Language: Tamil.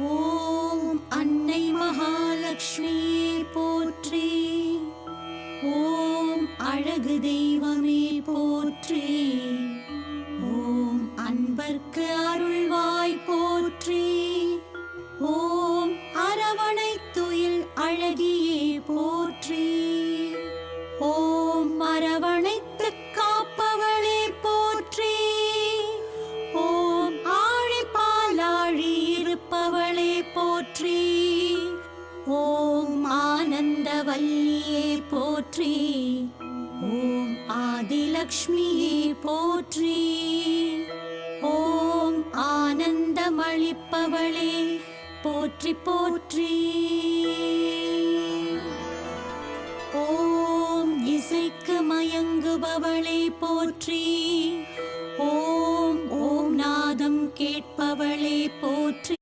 ஓம் அன்னை மகாலட்சுமியே போற்றி. ஓம் அழகு தெய்வமே போற்றி. ஓம் அன்பர்க்கு அருள்வாய் போற்றி. ஓம் அரவணை துயில் அழகியே போற்றி. போற்றி. ஓம் ஆனந்தவல்லியே போற்றி. ஓம் ஆதிலக்ஷ்மியே போற்றி. ஓம் ஆனந்தமளிப்பவளே போற்றி போற்றி. ஓம் இசைக்கு மயங்குபவளே போற்றி. ஓம் ஓம் நாதம் கேட்பவளே போற்றி.